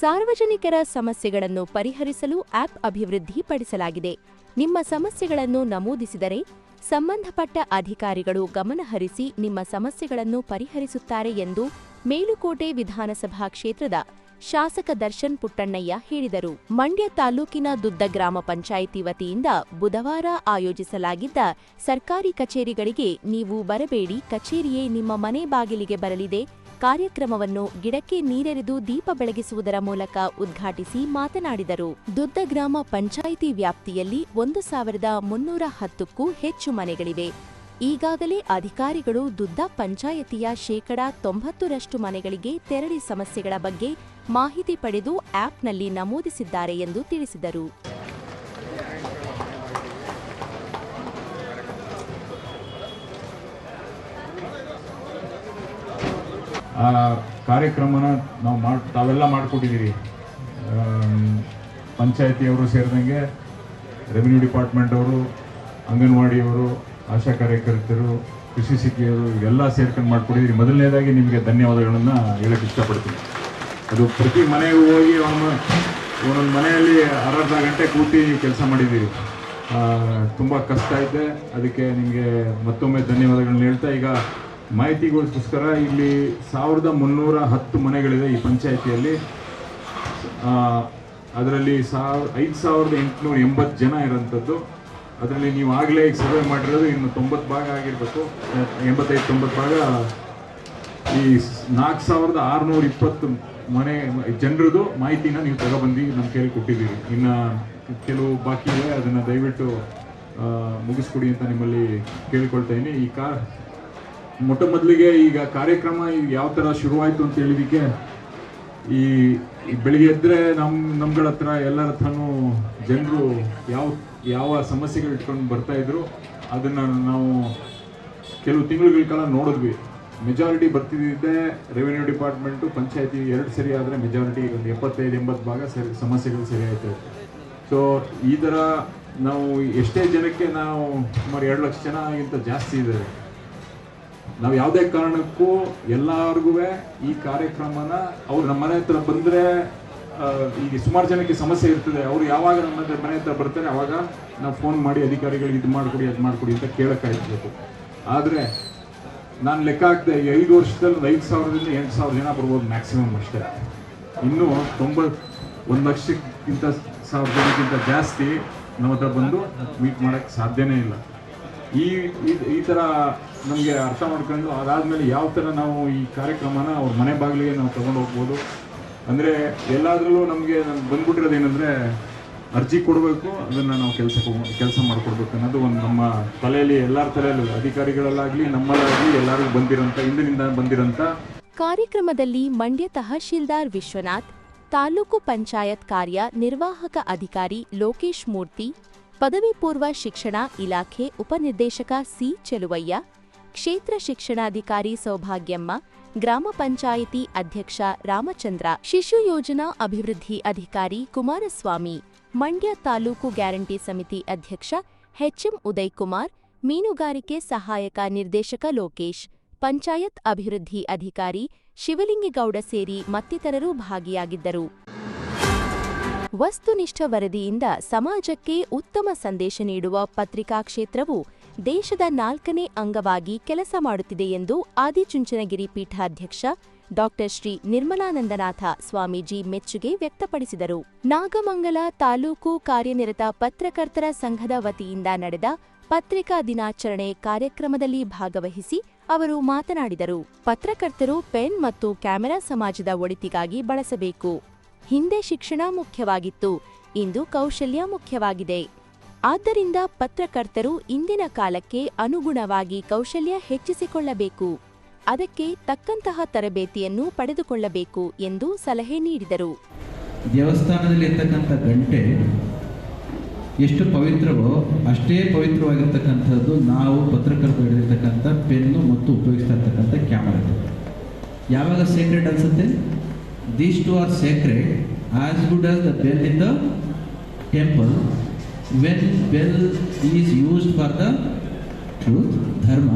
ಸಾರ್ವಜನಿಕರ ಸಮಸ್ಯೆಗಳನ್ನು ಪರಿಹರಿಸಲು ಆಪ್ ಅಭಿವೃದ್ಧಿಪಡಿಸಲಾಗಿದೆ. ನಿಮ್ಮ ಸಮಸ್ಯೆಗಳನ್ನು ನಮೂದಿಸಿದರೆ ಸಂಬಂಧಪಟ್ಟ ಅಧಿಕಾರಿಗಳು ಗಮನಹರಿಸಿ ನಿಮ್ಮ ಸಮಸ್ಯೆಗಳನ್ನು ಪರಿಹರಿಸುತ್ತಾರೆ ಎಂದು ಮೇಲುಕೋಟೆ ವಿಧಾನಸಭಾ ಕ್ಷೇತ್ರದ ಶಾಸಕ ದರ್ಶನ್ ಪುಟ್ಟಣ್ಣಯ್ಯ ಹೇಳಿದರು. ಮಂಡ್ಯ ತಾಲೂಕಿನ ದುದ್ದ ಗ್ರಾಮ ಪಂಚಾಯಿತಿ ವತಿಯಿಂದ ಬುಧವಾರ ಆಯೋಜಿಸಲಾಗಿದ್ದ ಸರ್ಕಾರಿ ಕಚೇರಿಗಳಿಗೆ ನೀವು ಬರಬೇಡಿ, ಕಚೇರಿಯೇ ನಿಮ್ಮ ಮನೆ ಬಾಗಿಲಿಗೆ ಬರಲಿದೆ ಕಾರ್ಯಕ್ರಮವನ್ನು ಗಿಡಕ್ಕೆ ನೀರೆರೆದು ದೀಪ ಬೆಳಗಿಸುವುದರ ಮೂಲಕ ಉದ್ಘಾಟಿಸಿ ಮಾತನಾಡಿದರು. ದುದ್ದ ಗ್ರಾಮ ಪಂಚಾಯಿತಿ ವ್ಯಾಪ್ತಿಯಲ್ಲಿ ಒಂದು ಸಾವಿರದ ಮುನ್ನೂರ ಹತ್ತಕ್ಕೂ ಹೆಚ್ಚು ಮನೆಗಳಿವೆ. ಈಗಾಗಲೇ ಅಧಿಕಾರಿಗಳು ದುದ್ದ ಪಂಚಾಯತಿಯ ಶೇಕಡಾ ತೊಂಬತ್ತರಷ್ಟು ಮನೆಗಳಿಗೆ ತೆರಳಿ ಸಮಸ್ಯೆಗಳ ಬಗ್ಗೆ ಮಾಹಿತಿ ಪಡೆದು ಆಪ್ನಲ್ಲಿ ನಮೂದಿಸಿದ್ದಾರೆ ಎಂದು ತಿಳಿಸಿದರು. ಆ ಕಾರ್ಯಕ್ರಮನ ನಾವು ಮಾಡಿ, ತಾವೆಲ್ಲ ಮಾಡಿಕೊಟ್ಟಿದ್ದೀರಿ. ಪಂಚಾಯತಿಯವರು ಸೇರಿದಂಗೆ ರೆವಿನ್ಯೂ ಡಿಪಾರ್ಟ್ಮೆಂಟ್ ಅವರು ಅಂಗನವಾಡಿಯವರು, ಆಶಾ ಕಾರ್ಯಕರ್ತರು, ಕೃಷಿ ಸಿಕ್ಕಿಯವರು ಎಲ್ಲ ಸೇರ್ಕೊಂಡು ಮಾಡಿಕೊಟ್ಟಿದ್ದೀರಿ. ಮೊದಲನೇದಾಗಿ ನಿಮಗೆ ಧನ್ಯವಾದಗಳನ್ನು ಹೇಳಕ್ಕೆ ಇಷ್ಟಪಡ್ತೀನಿ. ಅದು ಪ್ರತಿ ಮನೆಗೂ ಹೋಗಿ ಅವನು ಒಂದೊಂದು ಮನೆಯಲ್ಲಿ ಅರ್ಧ ಗಂಟೆ ಕೂತಿ ಕೆಲಸ ಮಾಡಿದ್ದೀರಿ. ತುಂಬ ಕಷ್ಟ ಐತೆ ಅದಕ್ಕೆ ನಿಮಗೆ ಮತ್ತೊಮ್ಮೆ ಧನ್ಯವಾದಗಳನ್ನ ಹೇಳ್ತಾ, ಈಗ ಮಾಹಿತಿಗೋಸ್ಕರ ಇಲ್ಲಿ ಸಾವಿರದ ಮುನ್ನೂರ ಹತ್ತು ಮನೆಗಳಿದೆ ಈ ಪಂಚಾಯಿತಿಯಲ್ಲಿ. ಅದರಲ್ಲಿ ಸಾವಿರ, ಐದು ಸಾವಿರದ ಎಂಟುನೂರ ಎಂಬತ್ತು ಜನ ಇರೋಂಥದ್ದು. ಅದರಲ್ಲಿ ನೀವು ಆಗಲೇ ಈಗ ಸರ್ವೆ ಮಾಡಿರೋದು ಇನ್ನು ತೊಂಬತ್ತು ಭಾಗ ಆಗಿರಬೇಕು. ಎಂಬತ್ತೈದು, ತೊಂಬತ್ತು ಭಾಗ. ಈ ನಾಲ್ಕು ಸಾವಿರದ ಆರುನೂರ ಇಪ್ಪತ್ತು ಮನೆ, ಜನರದು ಮಾಹಿತಿನ ನೀವು ತಗೊಬಂದು ನಮ್ಮ ಕೈಲಿ ಕೊಟ್ಟಿದ್ದೀರಿ. ಇನ್ನು ಕೆಲವು ಬಾಕಿ ಇದೆ ಅದನ್ನು ದಯವಿಟ್ಟು ಮುಗಿಸ್ಕೊಡಿ ಅಂತ ನಿಮ್ಮಲ್ಲಿ ಕೇಳಿಕೊಳ್ತಾ ಇದ್ದೀನಿ. ಈ ಕಾ ಮೊಟ್ಟ ಮೊದಲಿಗೆ ಈಗ ಕಾರ್ಯಕ್ರಮ ಯಾವ ಥರ ಶುರುವಾಯಿತು ಅಂತ ಹೇಳಿದಕ್ಕೆ ಈ ಬೆಳಿಗ್ಗೆ ಎದ್ದರೆ ನಮ್ಮ ನಮ್ಗಳ ಹತ್ರ ಎಲ್ಲರ ಹತ್ರನೂ ಜನರು ಯಾವ ಯಾವ ಸಮಸ್ಯೆಗಳು ಇಟ್ಕೊಂಡು ಬರ್ತಾ ಇದ್ರು, ಅದನ್ನು ನಾವು ಕೆಲವು ತಿಂಗಳುಗಳ ಕಾಲ ನೋಡಿದ್ವಿ. ಮೆಜಾರಿಟಿ ಬರ್ತಿದ್ದೆ ರೆವಿನ್ಯೂ ಡಿಪಾರ್ಟ್ಮೆಂಟು ಪಂಚಾಯತಿ ಎರಡು ಸರಿ ಆದರೆ ಮೆಜಾರಿಟಿ ಒಂದು ಎಪ್ಪತ್ತೈದು, ಎಂಬತ್ತು ಭಾಗ ಸರಿ, ಸಮಸ್ಯೆಗಳು ಸರಿ ಆಯಿತು ಸೊ ಈ ಥರ ನಾವು ಎಷ್ಟೇ ಜನಕ್ಕೆ ನಾವು ಸುಮಾರು ಎರಡು ಲಕ್ಷ ಜನಗಿಂತ ಜಾಸ್ತಿ ಇದ್ದಾರೆ ನಾವು ಯಾವುದೇ ಕಾರಣಕ್ಕೂ ಎಲ್ಲರಿಗೂ ಈ ಕಾರ್ಯಕ್ರಮನ ಅವ್ರು ನಮ್ಮ ಮನೆ ಹತ್ರ ಬಂದರೆ ಈಗ ಸುಮಾರು ಜನಕ್ಕೆ ಸಮಸ್ಯೆ ಇರ್ತದೆ. ಅವ್ರು ಯಾವಾಗ ನಮ್ಮ ಹತ್ರ ಮನೆ ಹತ್ರ ಬರ್ತಾರೆ, ಅವಾಗ ನಾವು ಫೋನ್ ಮಾಡಿ ಅಧಿಕಾರಿಗಳಿಗೆ ಇದು ಮಾಡಿಕೊಡಿ, ಅದು ಮಾಡಿಕೊಡಿ ಅಂತ ಕೇಳೋಕ್ಕಾಗಿರ್ಬೇಕು ಆದರೆ ನಾನು ಲೆಕ್ಕ ಹಾಕ್ದೆ, ಈ ಐದು ವರ್ಷದಲ್ಲಿ ಐದು ಸಾವಿರದಿಂದ ಎಂಟು ಸಾವಿರ ಜನ ಬರ್ಬೋದು ಮ್ಯಾಕ್ಸಿಮಮ್ ಅಷ್ಟೇ. ಇನ್ನೂ ತೊಂಬತ್ತು ಒಂದು ಲಕ್ಷಕ್ಕಿಂತ ಸಾವಿರ ಜನಕ್ಕಿಂತ ಜಾಸ್ತಿ ನಮ್ಮ ಹತ್ರ ಬಂದು ಮೀಟ್ ಮಾಡೋಕ್ಕೆ ಸಾಧ್ಯನೇ ಇಲ್ಲ. ಈ ಈ- ಥರ ನಮಗೆ ಅರ್ಥ ಮಾಡ್ಕೊಂಡು ಅದಾದಮೇಲೆ ಯಾವ ಥರ ನಾವು ಈ ಕಾರ್ಯಕ್ರಮನ ಅವ್ರ ಮನೆ ಬಾಗಿಲಿಗೆ ನಾವು ತೊಗೊಂಡು ಹೋಗ್ಬೋದು. ಅಂದರೆ ಎಲ್ಲಾದ್ರಲ್ಲೂ ನಮಗೆ ನಮ್ಗೆ ಬಂದ್ಬಿಟ್ಟಿರೋದು ಏನಂದರೆ ಅರ್ಜಿ ಕೊಡಬೇಕು, ಅದನ್ನು ನಾವು ಕೆಲಸ ಕೆಲಸ ಮಾಡಿಕೊಡ್ಬೇಕು ಅನ್ನೋದು ಒಂದು ನಮ್ಮ ತಲೆಯಲ್ಲಿ, ಎಲ್ಲರ ತಲೆಯಲ್ಲೂ ಅಧಿಕಾರಿಗಳಲ್ಲಾಗಲಿ, ನಮ್ಮಲ್ಲಾಗಲಿ ಎಲ್ಲರಿಗೂ ಬಂದಿರೋಂಥ, ಹಿಂದಿನಿಂದ ಬಂದಿರೋಂಥ ಕಾರ್ಯಕ್ರಮದಲ್ಲಿ ಮಂಡ್ಯ ತಹಶೀಲ್ದಾರ್ ವಿಶ್ವನಾಥ್, ತಾಲೂಕು ಪಂಚಾಯತ್ ಕಾರ್ಯ ನಿರ್ವಾಹಕ ಅಧಿಕಾರಿ ಲೋಕೇಶ್ ಮೂರ್ತಿ ಪದವಿ ಪೂರ್ವ ಶಿಕ್ಷಣ ಇಲಾಖೆ ಉಪನಿರ್ದೇಶಕ ಸಿ ಚೆಲುವಯ್ಯ, ಕ್ಷೇತ್ರ ಶಿಕ್ಷಣಾಧಿಕಾರಿ ಸೌಭಾಗ್ಯಮ್ಮ, ಗ್ರಾಮ ಪಂಚಾಯಿತಿ ಅಧ್ಯಕ್ಷ ರಾಮಚಂದ್ರ, ಶಿಶು ಯೋಜನಾ ಅಭಿವೃದ್ಧಿ ಅಧಿಕಾರಿ ಕುಮಾರಸ್ವಾಮಿ, ಮಂಡ್ಯ ತಾಲೂಕು ಗ್ಯಾರಂಟಿ ಸಮಿತಿ ಅಧ್ಯಕ್ಷ ಎಚ್ಎಂ ಉದಯ್ ಕುಮಾರ್ ಮೀನುಗಾರಿಕೆ ಸಹಾಯಕ ನಿರ್ದೇಶಕ ಲೋಕೇಶ್, ಪಂಚಾಯತ್ ಅಭಿವೃದ್ಧಿ ಅಧಿಕಾರಿ ಶಿವಲಿಂಗೇಗೌಡ ಸೇರಿ ಮತ್ತಿತರರು ಭಾಗಿಯಾಗಿದ್ದರು. ವಸ್ತುನಿಷ್ಠ ವರದಿಯಿಂದ ಸಮಾಜಕ್ಕೆ ಉತ್ತಮ ಸಂದೇಶ ನೀಡುವ ಪತ್ರಿಕಾ ಕ್ಷೇತ್ರವು ದೇಶದ ನಾಲ್ಕನೇ ಅಂಗವಾಗಿ ಕೆಲಸ ಮಾಡುತ್ತಿದೆ ಎಂದು ಆದಿಚುಂಚನಗಿರಿ ಪೀಠಾಧ್ಯಕ್ಷ ಡಾಕ್ಟರ್ ಶ್ರೀ ನಿರ್ಮಲಾನಂದನಾಥ ಸ್ವಾಮೀಜಿ ಮೆಚ್ಚುಗೆ ವ್ಯಕ್ತಪಡಿಸಿದರು. ನಾಗಮಂಗಲ ತಾಲೂಕು ಕಾರ್ಯನಿರತ ಪತ್ರಕರ್ತರ ಸಂಘದ ವತಿಯಿಂದ ನಡೆದ ಪತ್ರಿಕಾ ದಿನಾಚರಣೆ ಕಾರ್ಯಕ್ರಮದಲ್ಲಿ ಭಾಗವಹಿಸಿ ಅವರು ಮಾತನಾಡಿದರು. ಪತ್ರಕರ್ತರು ಪೆನ್ ಮತ್ತು ಕ್ಯಾಮೆರಾ ಸಮಾಜದ ಒಳಿತಿಗಾಗಿ ಬಳಸಬೇಕು. ಹಿಂದೆ ಶಿಕ್ಷಣ ಮುಖ್ಯವಾಗಿತ್ತು, ಇಂದು ಕೌಶಲ್ಯ ಮುಖ್ಯವಾಗಿದೆ. ಆದ್ದರಿಂದ ಪತ್ರಕರ್ತರು ಇಂದಿನ ಕಾಲಕ್ಕೆ ಅನುಗುಣವಾಗಿ ಕೌಶಲ್ಯ ಹೆಚ್ಚಿಸಿಕೊಳ್ಳಬೇಕು. ಅದಕ್ಕೆ ತಕ್ಕಂತಹ ತರಬೇತಿಯನ್ನು ಪಡೆದುಕೊಳ್ಳಬೇಕು ಎಂದು ಸಲಹೆ ನೀಡಿದರು. ದೇವಸ್ಥಾನದಲ್ಲಿ ಇರ್ತಕ್ಕಂಥ ಗಂಟೆ ಎಷ್ಟು ಪವಿತ್ರವೋ ಅಷ್ಟೇ ಪವಿತ್ರವಾಗಿರ್ತಕ್ಕಂಥದ್ದು ನಾವು ಪತ್ರಕರ್ತರು ಹಿಡಿದಿರ್ತಕ್ಕಂಥ ಪೆನ್ನು ಮತ್ತು ಉಪಯೋಗಿಸ್ತಾ ಇರ್ತಕ್ಕಂಥ ಕ್ಯಾಮರಾ. ಯಾವಾಗ ಸೇಕ್ರೆಟ್ ಅನ್ಸುತ್ತೆ? These two are sacred, as good as the bell in the temple When bell is used for the truth, ಧರ್ಮ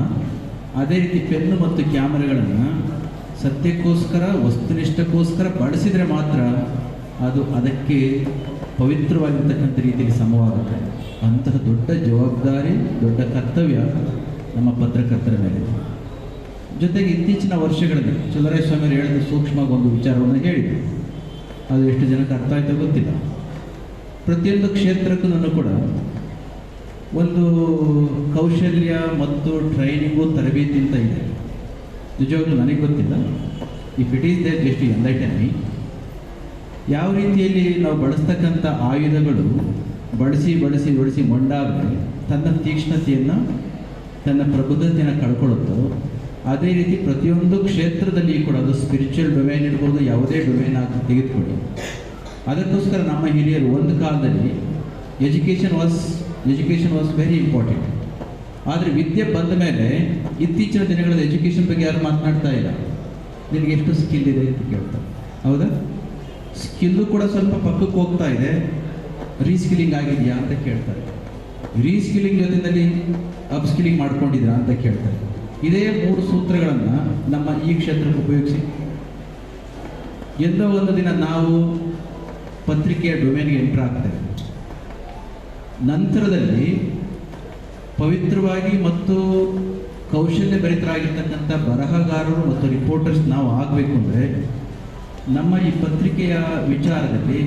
ಅದೇ ರೀತಿ ಪೆನ್ನು ಮತ್ತು ಕ್ಯಾಮರಾಗಳನ್ನು ಸತ್ಯಕ್ಕೋಸ್ಕರ ವಸ್ತುನಿಷ್ಠಕ್ಕೋಸ್ಕರ ಬಳಸಿದರೆ ಮಾತ್ರ ಅದು ಅದಕ್ಕೆ ಪವಿತ್ರವಾಗಿರ್ತಕ್ಕಂಥ ರೀತಿಯಲ್ಲಿ ಸಮವಾಗುತ್ತೆ. ಅಂತಹ ದೊಡ್ಡ ಜವಾಬ್ದಾರಿ ದೊಡ್ಡ ಕರ್ತವ್ಯ ನಮ್ಮ ಪತ್ರಕರ್ತರ ಮೇಲೆ ಜೊತೆಗೆ ಇತ್ತೀಚಿನ ವರ್ಷಗಳಲ್ಲಿ ಚಲರೇಶ್ವರರು ಹೇಳಿದ ಸೂಕ್ಷ್ಮವಾಗಿ ಒಂದು ವಿಚಾರವನ್ನು ಹೇಳಿದರು ಅದು ಎಷ್ಟು ಜನಕ್ಕೆ ಅರ್ಥ ಆಯ್ತೋ ಗೊತ್ತಿಲ್ಲ. ಪ್ರತಿಯೊಂದು ಕ್ಷೇತ್ರಕ್ಕೂ ಕೂಡ ಒಂದು ಕೌಶಲ್ಯ ಮತ್ತು ಟ್ರೈನಿಂಗು ತರಬೇತಿ ಅಂತ ಇದೆ. ನಿಜವಾಗ್ಲೂ ನನಗೆ ಗೊತ್ತಿಲ್ಲ. If it is there just me ಯಾವ ರೀತಿಯಲ್ಲಿ ನಾವು ಬಳಸ್ತಕ್ಕಂಥ ಆಯುಧಗಳು ಬಳಸಿ ಬಳಸಿ ಬಳಸಿ ಮೊಂಡಾಗಿ ತನ್ನ ತೀಕ್ಷ್ಣತೆಯನ್ನು, ತನ್ನ ಪ್ರಬುದ್ಧತೆಯನ್ನು ಕಳ್ಕೊಳ್ಳುತ್ತೋ ಅದೇ ರೀತಿ ಪ್ರತಿಯೊಂದು ಕ್ಷೇತ್ರದಲ್ಲಿ ಕೂಡ ಅದು ಸ್ಪಿರಿಚುವಲ್ ಡೊಮೇನ್ ಇರ್ಬೋದು, ಯಾವುದೇ ಡೊಮೇನ್ ಆಗಿ ತೆಗೆದುಕೊಳ್ಳಿ. ಅದಕ್ಕೋಸ್ಕರ ನಮ್ಮ ಹಿರಿಯರು ಒಂದು ಕಾಲದಲ್ಲಿ education was education was very important ಆದರೆ ವಿದ್ಯೆ ಬಂದ ಮೇಲೆ ಇತ್ತೀಚಿನ ದಿನಗಳಲ್ಲಿ ಎಜುಕೇಷನ್ ಬಗ್ಗೆ ಯಾರು ಮಾತನಾಡ್ತಾ ಇಲ್ಲ. ನಿನಗೆ ಎಷ್ಟು ಸ್ಕಿಲ್ ಇದೆ ಅಂತ ಕೇಳ್ತಾರೆ. ಹೌದಾ? ಸ್ಕಿಲ್ಲು ಕೂಡ ಸ್ವಲ್ಪ ಪಕ್ಕಕ್ಕೆ ಹೋಗ್ತಾ ಇದೆ. ರೀಸ್ಕಿಲಿಂಗ್ ಆಗಿದೆಯಾ ಅಂತ ಕೇಳ್ತಾರೆ. ರೀಸ್ಕಿಲಿಂಗ್ ಜೊತೆಯಲ್ಲಿ ಅಪ್ಸ್ಕಿಲಿಂಗ್ ಮಾಡ್ಕೊಂಡಿದ್ರಾ ಅಂತ ಕೇಳ್ತಾರೆ. ಇದೇ ಮೂರು ಸೂತ್ರಗಳನ್ನು ನಮ್ಮ ಈ ಕ್ಷೇತ್ರಕ್ಕೆ ಉಪಯೋಗಿಸಿ. ಎಂದೋ ಒಂದು ದಿನ ನಾವು ಪತ್ರಿಕೆಯ ಡೊಮೇನ್ಗೆ ಎಂಟರ್ ಆಗ್ತೇವೆ. ನಂತರದಲ್ಲಿ ಪವಿತ್ರವಾಗಿ ಮತ್ತು ಕೌಶಲ್ಯ ಭರಿತರಾಗಿರ್ತಕ್ಕಂಥ ಬರಹಗಾರರು ಮತ್ತು ರಿಪೋರ್ಟರ್ಸ್ ನಾವು ಆಗಬೇಕು ಅಂದರೆ ನಮ್ಮ ಈ ಪತ್ರಿಕೆಯ ವಿಚಾರದಲ್ಲಿ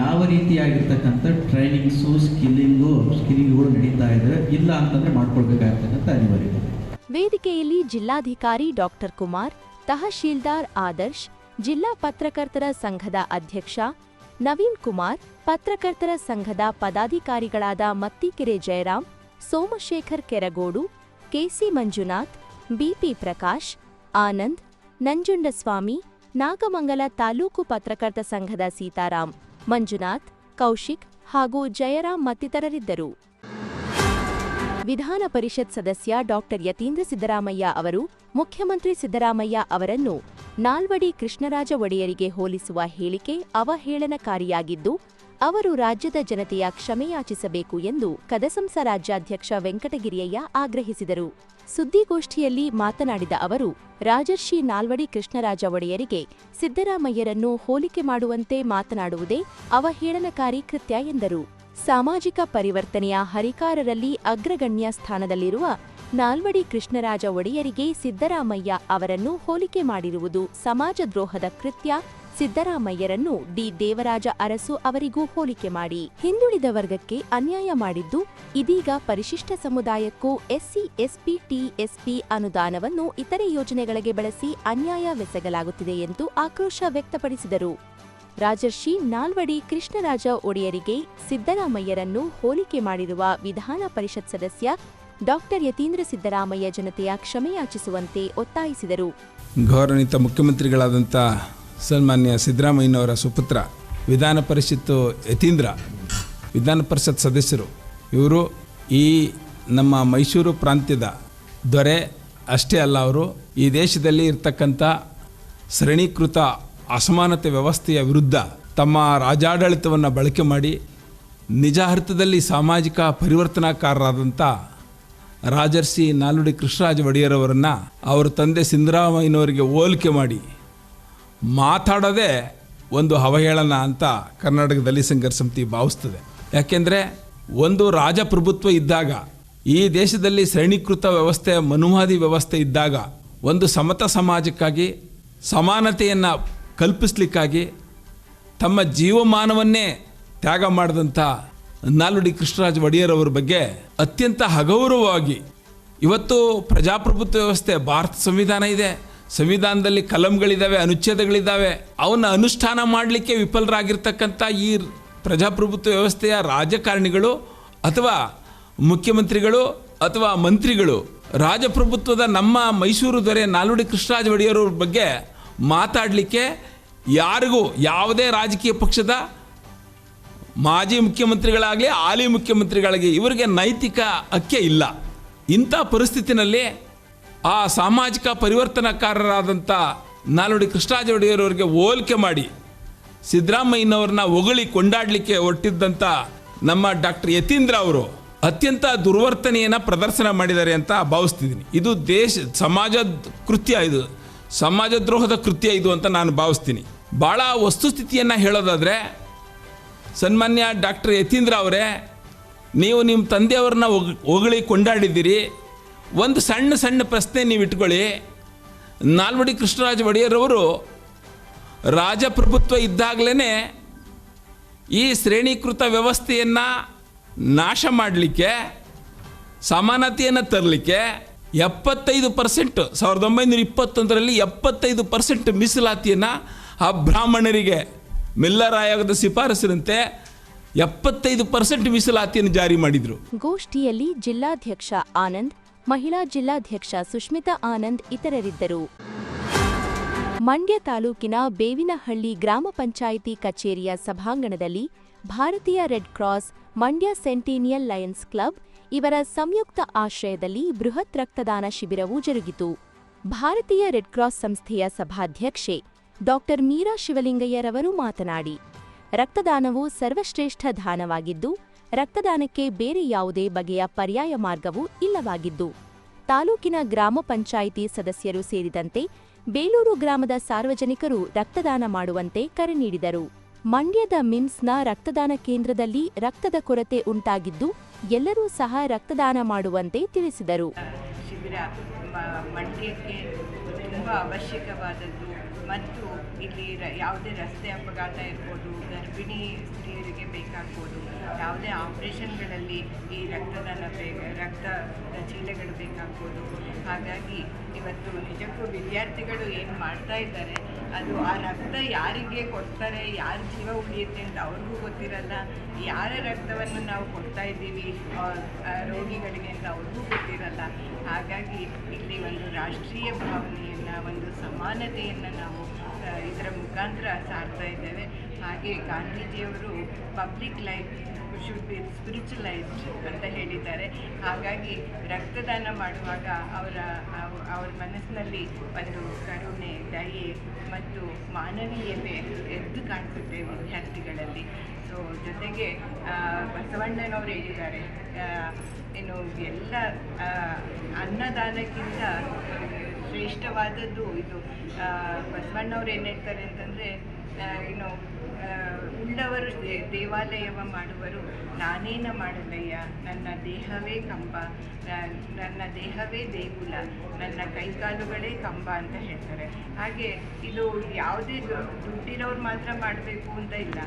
ಯಾವ ರೀತಿಯಾಗಿರ್ತಕ್ಕಂಥ ಟ್ರೈನಿಂಗ್ಸು ಸ್ಕಿಲ್ಲಿಂಗು ಸ್ಕಿಲ್ಲಿಂಗ್ಗಳು ನಡೀತಾ ಇದ್ದಾರೆ ಇಲ್ಲ ಅಂತಂದರೆ ಮಾಡ್ಕೊಳ್ಬೇಕಾಗಿರ್ತಕ್ಕಂಥ ಅನಿವಾರ್ಯತೆ. ವೇದಿಕೆಯಲ್ಲಿ ಜಿಲ್ಲಾಧಿಕಾರಿ ಡಾಕ್ಟರ್ ಕುಮಾರ್, ತಹಶೀಲ್ದಾರ್ ಆದರ್ಶ್, ಜಿಲ್ಲಾ ಪತ್ರಕರ್ತರ ಸಂಘದ ಅಧ್ಯಕ್ಷ ನವೀನ್ ಕುಮಾರ್, ಪತ್ರಕರ್ತರ ಸಂಘದ ಪದಾಧಿಕಾರಿಗಳಾದ Mattikere Jayaram, Somashekar Keragodu, K C Manjunath, B P Prakash, Anand, Nanjundaswamy, Nagamangala taluk ಪತ್ರಕರ್ತ ಸಂಘದ ಸೀತಾರಾಮ್, ಮಂಜುನಾಥ್, ಕೌಶಿಕ್ ಹಾಗೂ ಜಯರಾಮ್ ಮತ್ತಿತರರಿದ್ದರು. ವಿಧಾನ ಪರಿಷತ್ ಸದಸ್ಯ ಡಾಕ್ಟರ್ ಯತೀಂದ್ರ ಸಿದ್ದರಾಮಯ್ಯ ಅವರು, ಮುಖ್ಯಮಂತ್ರಿ ಸಿದ್ದರಾಮಯ್ಯ ಅವರನ್ನು ನಾಲ್ವಡಿ ಕೃಷ್ಣರಾಜ ಒಡೆಯರಿಗೆ ಹೋಲಿಸುವ ಹೇಳಿಕೆ ಅವಹೇಳನಕಾರಿಯಾಗಿದ್ದು, ಅವರು ರಾಜ್ಯದ ಜನತೆಯ ಕ್ಷಮೆಯಾಚಿಸಬೇಕು ಎಂದು ಕದಸಂಸ ರಾಜ್ಯಾಧ್ಯಕ್ಷ ವೆಂಕಟಗಿರಿಯಯ್ಯ ಆಗ್ರಹಿಸಿದರು. ಸುದ್ದಿಗೋಷ್ಠಿಯಲ್ಲಿ ಮಾತನಾಡಿದ ಅವರು, ರಾಜರ್ಷಿ ನಾಲ್ವಡಿ ಕೃಷ್ಣರಾಜ ಒಡೆಯರಿಗೆ ಸಿದ್ದರಾಮಯ್ಯರನ್ನು ಹೋಲಿಕೆ ಮಾಡುವಂತೆ ಮಾತನಾಡುವುದೇ ಅವಹೇಳನಕಾರಿ ಕೃತ್ಯ ಎಂದರು. ಸಾಮಾಜಿಕ ಪರಿವರ್ತನೆಯ ಹರಿಕಾರರಲ್ಲಿ ಅಗ್ರಗಣ್ಯ ಸ್ಥಾನದಲ್ಲಿರುವ ನಾಲ್ವಡಿ ಕೃಷ್ಣರಾಜ ಒಡೆಯರಿಗೆ ಸಿದ್ದರಾಮಯ್ಯ ಅವರನ್ನು ಹೋಲಿಕೆ ಮಾಡಿರುವುದು ಸಮಾಜದ್ರೋಹದ ಕೃತ್ಯ. ಸಿದ್ದರಾಮಯ್ಯರನ್ನು ಡಿ. ದೇವರಾಜ ಅರಸು ಅವರಿಗೂ ಹೋಲಿಕೆ ಮಾಡಿ. ಹಿಂದುಳಿದ ವರ್ಗಕ್ಕೆ ಅನ್ಯಾಯ ಮಾಡಿದ್ದು, ಇದೀಗ ಪರಿಶಿಷ್ಟ ಸಮುದಾಯಕ್ಕೂ ಎಸ್ಸಿ ಎಸ್ಪಿ ಟಿಎಸ್ಪಿ ಅನುದಾನವನ್ನು ಇತರೆ ಯೋಜನೆಗಳಿಗೆ ಬಳಸಿ ಅನ್ಯಾಯವೆಸಗಲಾಗುತ್ತಿದೆ ಎಂದು ಆಕ್ರೋಶ ವ್ಯಕ್ತಪಡಿಸಿದರು. ರಾಜರ್ಷಿ ನಾಲ್ವಡಿ ಕೃಷ್ಣರಾಜ ಒಡೆಯರಿಗೆ ಸಿದ್ದರಾಮಯ್ಯರನ್ನು ಹೋಲಿಕೆ ಮಾಡಿರುವ ವಿಧಾನ ಪರಿಷತ್ ಸದಸ್ಯ ಡಾಕ್ಟರ್ ಯತೀಂದ್ರ ಸಿದ್ದರಾಮಯ್ಯ ಜನತೆಯ ಕ್ಷಮೆಯಾಚಿಸುವಂತೆ ಒತ್ತಾಯಿಸಿದರು. ಗೌರವಿತ ಮುಖ್ಯಮಂತ್ರಿಗಳಾದಂಥ ಸನ್ಮಾನ್ಯ ಸಿದ್ದರಾಮಯ್ಯನವರ ಸುಪುತ್ರ, ವಿಧಾನ ಪರಿಷತ್ತು ಯತೀಂದ್ರ, ವಿಧಾನ ಪರಿಷತ್ ಸದಸ್ಯರು, ಇವರು ಈ ನಮ್ಮ ಮೈಸೂರು ಪ್ರಾಂತ್ಯದ ದೊರೆ ಅಷ್ಟೇ ಅಲ್ಲ, ಅವರು ಈ ದೇಶದಲ್ಲಿ ಇರ್ತಕ್ಕಂಥ ಸರಣೀಕೃತ ಅಸಮಾನತೆ ವ್ಯವಸ್ಥೆಯ ವಿರುದ್ಧ ತಮ್ಮ ರಾಜಾಡಳಿತವನ್ನು ಬಳಕೆ ಮಾಡಿ ನಿಜ ಅರ್ಥದಲ್ಲಿ ಸಾಮಾಜಿಕ ಪರಿವರ್ತನಾಕಾರರಾದಂಥ ರಾಜರ್ಷಿ ನಾಲ್ವಡಿ ಕೃಷ್ಣರಾಜ ಒಡೆಯರವರನ್ನು ಅವರ ತಂದೆ ಸಿಂಧರಾಮಯ್ಯನವರಿಗೆ ಹೋಲಿಕೆ ಮಾಡಿ. ಮಾತಾಡದೆ ಒಂದು ಅವಹೇಳನ ಅಂತ ಕರ್ನಾಟಕದಲ್ಲಿ ಸಂಘರ್ಷ ಸಮಿತಿ ಭಾವಿಸ್ತದೆ. ಯಾಕೆಂದರೆ ಒಂದು ರಾಜಪ್ರಭುತ್ವ ಇದ್ದಾಗ, ಈ ದೇಶದಲ್ಲಿ ಶ್ರೇಣೀಕೃತ ವ್ಯವಸ್ಥೆ ಮನುವಾದಿ ವ್ಯವಸ್ಥೆ ಇದ್ದಾಗ, ಒಂದು ಸಮತ ಸಮಾಜಕ್ಕಾಗಿ ಸಮಾನತೆಯನ್ನು ಕಲ್ಪಿಸ್ಲಿಕ್ಕಾಗಿ ತಮ್ಮ ಜೀವಮಾನವನ್ನೇ ತ್ಯಾಗ ಮಾಡಿದಂಥ ನಾಲ್ವಡಿ ಕೃಷ್ಣರಾಜ ಒಡೆಯರ್ ಬಗ್ಗೆ ಅತ್ಯಂತ ಅಗೌರವವಾಗಿ ಇವತ್ತು ಪ್ರಜಾಪ್ರಭುತ್ವ ವ್ಯವಸ್ಥೆ, ಭಾರತ ಸಂವಿಧಾನ ಇದೆ. ಸಂವಿಧಾನದಲ್ಲಿ ಕಲಂಗಳಿದ್ದಾವೆ ಅನುಚ್ಛೇದಗಳಿದ್ದಾವೆ ಅವನ್ನ ಅನುಷ್ಠಾನ ಮಾಡಲಿಕ್ಕೆ ವಿಫಲರಾಗಿರ್ತಕ್ಕಂಥ ಈ ಪ್ರಜಾಪ್ರಭುತ್ವ ವ್ಯವಸ್ಥೆಯ ರಾಜಕಾರಣಿಗಳು ಅಥವಾ ಮುಖ್ಯಮಂತ್ರಿಗಳು ಅಥವಾ ಮಂತ್ರಿಗಳು ರಾಜಪ್ರಭುತ್ವದ ನಮ್ಮ ಮೈಸೂರು ದೊರೆ ನಾಲ್ವಡಿ ಕೃಷ್ಣರಾಜ ಒಡೆಯರವ್ರ ಬಗ್ಗೆ ಮಾತಾಡಲಿಕ್ಕೆ ಯಾರಿಗೂ ಯಾವುದೇ ರಾಜಕೀಯ ಪಕ್ಷದ ಮಾಜಿ ಮುಖ್ಯಮಂತ್ರಿಗಳಾಗಲಿ, ಹಾಲಿ ಮುಖ್ಯಮಂತ್ರಿಗಳಾಗಲಿ ಇವರಿಗೆ ನೈತಿಕ ಹಕ್ಕೆ ಇಲ್ಲ. ಇಂಥ ಪರಿಸ್ಥಿತಿನಲ್ಲಿ ಆ ಸಾಮಾಜಿಕ ಪರಿವರ್ತನಕಾರರಾದಂಥ ನಾಲ್ವಡಿ ಕೃಷ್ಣರಾಜ ಒಡೆಯರವರಿಗೆ ಹೋಲಿಕೆ ಮಾಡಿ ಸಿದ್ದರಾಮಯ್ಯನವ್ರನ್ನ ಹೊಗಳಿ ಕೊಂಡಾಡಲಿಕ್ಕೆ ಹೊರಟಿದ್ದಂಥ ನಮ್ಮ ಡಾಕ್ಟರ್ ಯತೀಂದ್ರ ಅವರು ಅತ್ಯಂತ ದುರ್ವರ್ತನೆಯನ್ನು ಪ್ರದರ್ಶನ ಮಾಡಿದ್ದಾರೆ ಅಂತ ಭಾವಿಸ್ತಿದ್ದೀನಿ. ಇದು ದೇಶ ಸಮಾಜ ಕೃತ್ಯ ಇದು. ಸಮಾಜ ದ್ರೋಹದ ಕೃತ್ಯ ಇದು ಅಂತ ನಾನು ಭಾವಿಸ್ತೀನಿ. ಭಾಳ ವಸ್ತುಸ್ಥಿತಿಯನ್ನು ಹೇಳೋದಾದರೆ, ಸನ್ಮಾನ್ಯ ಡಾಕ್ಟರ್ ಯತೀಂದ್ರ ಅವರೇ, ನೀವು ನಿಮ್ಮ ತಂದೆಯವ್ರನ್ನ ಹೊಗ್- ಹೊಗಳಿ ಕೊಂಡಾಡಿದ್ದೀರಿ. ಒಂದು ಸಣ್ಣ ಸಣ್ಣ ಪ್ರಶ್ನೆ ನೀವು ಇಟ್ಕೊಳ್ಳಿ. ನಾಲ್ವಡಿ ಕೃಷ್ಣರಾಜ ಒಡೆಯರವರು ರಾಜಪ್ರಭುತ್ವ ಇದ್ದಾಗಲೇ ಈ ಶ್ರೇಣೀಕೃತ ವ್ಯವಸ್ಥೆಯನ್ನು ನಾಶ ಮಾಡಲಿಕ್ಕೆ, ಸಮಾನತೆಯನ್ನು ತರಲಿಕ್ಕೆ ಎಪ್ಪತ್ತೈದು ಪರ್ಸೆಂಟ್ ಸಾವಿರದ ಒಂಬೈನೂರ ಇಪ್ಪತ್ತೊಂದರಲ್ಲಿ ಎಪ್ಪತ್ತೈದು ಪರ್ಸೆಂಟ್ ಮೀಸಲಾತಿಯನ್ನು ಆ ಬ್ರಾಹ್ಮಣರಿಗೆ, ಮಿಲ್ಲರ್ ಆಯೋಗದ ಶಿಫಾರಸಿನಂತೆ ಎಪ್ಪತ್ತೈದು ಪರ್ಸೆಂಟ್ ಮೀಸಲಾತಿಯನ್ನು ಜಾರಿ ಮಾಡಿದರು. ಗೋಷ್ಠಿಯಲ್ಲಿ ಜಿಲ್ಲಾಧ್ಯಕ್ಷ ಆನಂದ್, ಮಹಿಳಾ ಜಿಲ್ಲಾಧ್ಯಕ್ಷ ಸುಷ್ಮಿತಾ ಆನಂದ್ ಇತರರಿದ್ದರು. ಮಂಡ್ಯ ತಾಲೂಕಿನ ಬೇವಿನಹಳ್ಳಿ ಗ್ರಾಮ ಪಂಚಾಯಿತಿ ಕಚೇರಿಯ ಸಭಾಂಗಣದಲ್ಲಿ ಭಾರತೀಯ red cross, Mandya centennial lions club ಇವರ ಸಂಯುಕ್ತ ಆಶ್ರಯದಲ್ಲಿ ಬೃಹತ್ ರಕ್ತದಾನ ಶಿಬಿರವೂ ಜರುಗಿತು. ಭಾರತೀಯ ರೆಡ್ ಕ್ರಾಸ್ ಸಂಸ್ಥೆಯ ಸಭಾಧ್ಯಕ್ಷೆ ಡಾಕ್ಟರ್ ಮೀರಾ ಶಿವಲಿಂಗಯ್ಯರವರು ಮಾತನಾಡಿ, ರಕ್ತದಾನವು ಸರ್ವಶ್ರೇಷ್ಠ ದಾನವಾಗಿದ್ದು, ರಕ್ತದಾನಕ್ಕೆ ಬೇರೆ ಯಾವುದೇ ಬಗೆಯ ಪರ್ಯಾಯ ಮಾರ್ಗವೂ ಇಲ್ಲವಾಗಿದ್ದು, ತಾಲೂಕಿನ ಗ್ರಾಮ ಪಂಚಾಯಿತಿ ಸದಸ್ಯರು ಸೇರಿದಂತೆ ಬೇಲೂರು ಗ್ರಾಮದ ಸಾರ್ವಜನಿಕರು ರಕ್ತದಾನ ಮಾಡುವಂತೆ ಕರೆ ನೀಡಿದರು. ಮಂಡ್ಯದ ಮಿಮ್ಸ್ನ ರಕ್ತದಾನ ಕೇಂದ್ರದಲ್ಲಿ ರಕ್ತದ ಕೊರತೆ ಉಂಟಾಗಿದ್ದು ಎಲ್ಲರೂ ಸಹ ರಕ್ತದಾನ ಮಾಡುವಂತೆ ತಿಳಿಸಿದರು. ಶಿಬಿರ ಮಂಡ್ಯಕ್ಕೆ ತುಂಬ ಅವಶ್ಯಕವಾದದ್ದು. ಮತ್ತು ಇಲ್ಲಿ ಯಾವುದೇ ರಸ್ತೆ ಅಪಘಾತ ಇರ್ಬೋದು, ಗರ್ಭಿಣಿ ಸ್ತ್ರೀಯರಿಗೆ ಬೇಕಾಗ್ಬೋದು, ಯಾವುದೇ ಆಪ್ರೇಷನ್ಗಳಲ್ಲಿ ಈ ರಕ್ತದಾನ ರಕ್ತದ ಚೀಲಗಳು ಬೇಕಾಗ್ಬೋದು. ಹಾಗಾಗಿ ಇವತ್ತು ನಿಜಕ್ಕೂ ವಿದ್ಯಾರ್ಥಿಗಳು ಏನು ಮಾಡ್ತಾ ಇದ್ದಾರೆ ಅದು ಆ ರಕ್ತ ಯಾರಿಗೆ ಕೊಡ್ತಾರೆ, ಯಾರ ಜೀವ ಉಳಿಯುತ್ತೆ ಅಂತ ಅವ್ರಿಗೂ ಗೊತ್ತಿರಲ್ಲ. ಯಾರ ರಕ್ತವನ್ನು ನಾವು ಕೊಡ್ತಾ ಇದ್ದೀವಿ ರೋಗಿಗಳಿಗೆ ಅಂತ ಅವ್ರಿಗೂ ಗೊತ್ತಿರಲ್ಲ. ಹಾಗಾಗಿ ಇಲ್ಲಿ ಒಂದು ರಾಷ್ಟ್ರೀಯ ಭಾವನೆಯನ್ನು, ಒಂದು ಸಮಾನತೆಯನ್ನು ನಾವು ಇದರ ಮುಖಾಂತರ ಸಾರ್ತಾ ಇದ್ದೇವೆ. ಹಾಗೆ ಗಾಂಧೀಜಿಯವರು public life should be spiritualised ಅಂತ ಹೇಳಿದ್ದಾರೆ. ಹಾಗಾಗಿ ರಕ್ತದಾನ ಮಾಡುವಾಗ ಅವರ ಅವರ ಮನಸ್ಸಿನಲ್ಲಿ ಒಂದು ಕರುಣೆ, ದಯೆ ಮತ್ತು ಮಾನವೀಯತೆ ಎದ್ದು ಕಾಣಿಸುತ್ತೆ ವಿದ್ಯಾರ್ಥಿಗಳಲ್ಲಿ. ಸೊ ಜೊತೆಗೆ ಬಸವಣ್ಣನವರು ಹೇಳಿದ್ದಾರೆ. ಏನು ಎಲ್ಲ ಅನ್ನದಾನಕ್ಕಿಂತ ಶ್ರೇಷ್ಠವಾದದ್ದು ಇದು ಬಸವಣ್ಣವ್ರು ಏನು ಹೇಳ್ತಾರೆ ಅಂತಂದರೆ ಏನು ದೇವಾಲಯವ ಮಾಡುವರು, ನಾನೇನ ಮಾಡಲಯ್ಯ ನನ್ನ ದೇಹವೇ ಕಂಬ ನನ್ನ ದೇಹವೇ ದೇಗುಲ, ನನ್ನ ಕೈಕಾಲುಗಳೇ ಕಂಬ ಅಂತ ಹೇಳ್ತಾರೆ. ಹಾಗೆ ಇದು ಯಾವುದೇ ದುಡ್ಡಿರೋರು ಮಾತ್ರ ಮಾಡಬೇಕು ಅಂತ ಇಲ್ಲ.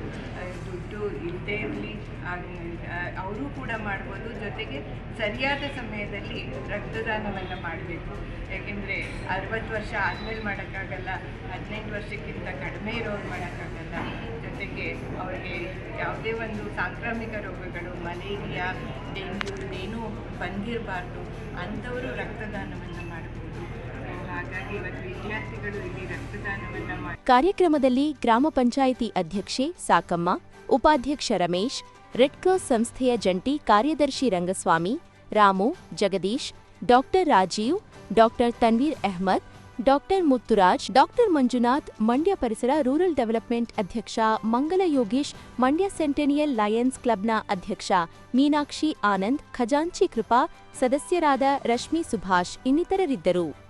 ದುಡ್ಡು ಇಲ್ಲದೇ ಇರಲಿ ಅವರು ಕೂಡ ಮಾಡ್ಬೋದು. ಜೊತೆಗೆ ಸರಿಯಾದ ಸಮಯದಲ್ಲಿ ರಕ್ತದಾನವನ್ನು ಮಾಡಬೇಕು. ಯಾಕೆಂದರೆ ಅರವತ್ತು ವರ್ಷ ಆದಮೇಲೆ ಮಾಡೋಕ್ಕಾಗಲ್ಲ ಹದಿನೆಂಟು ವರ್ಷಕ್ಕಿಂತ ಕಡಿಮೆ ಇರೋರು ಮಾಡೋಕ್ಕಾಗಲ್ಲ. ಜೊತೆಗೆ ಅವರಿಗೆ ಯಾವುದೇ ಒಂದು ಸಾಂಕ್ರಾಮಿಕ ರೋಗಗಳು, ಮಲೇರಿಯಾ, ಡೆಂಗ್ಯೂ ಏನೂ ಬಂದಿರಬಾರ್ದು, ಅಂಥವರು ರಕ್ತದಾನವನ್ನು ಮಾಡಬಹುದು ಹಾಗಾಗಿ ಇವತ್ತು ವಿದ್ಯಾರ್ಥಿಗಳು ಇಲ್ಲಿ ರಕ್ತದಾನವನ್ನು ಮಾಡಿ, ಕಾರ್ಯಕ್ರಮದಲ್ಲಿ ಗ್ರಾಮ ಪಂಚಾಯಿತಿ ಅಧ್ಯಕ್ಷೆ ಸಾಕಮ್ಮ, ಉಪಾಧ್ಯಕ್ಷ ರಮೇಶ್, ರೆಡ್ ಕ್ರಾಸ್ ಸಂಸ್ಥೆಯ ಜಂಟಿ ಕಾರ್ಯದರ್ಶಿ Rangaswamy, Ramu, Jagadish, doctor Rajeev, doctor Tanveer Ahmed doctor Muthuraj, doctor Manjunath, Mandya ಪರಿಸರ ರೂರಲ್ ಡೆವಲಪ್ಮೆಂಟ್ ಅಧ್ಯಕ್ಷ ಮಂಗಲ ಯೋಗೀಶ್, ಮಂಡ್ಯ ಸೆಂಟೆನಿಯಲ್ ಲಯನ್ಸ್ ಕ್ಲಬ್ನ ಅಧ್ಯಕ್ಷ ಮೀನಾಕ್ಷಿ ಆನಂದ್, ಖಜಾಂಚಿ ಕೃಪಾ, ಸದಸ್ಯರಾದ ರಶ್ಮಿ ಸುಭಾಷ್ ಇನ್ನಿತರರಿದ್ದರು.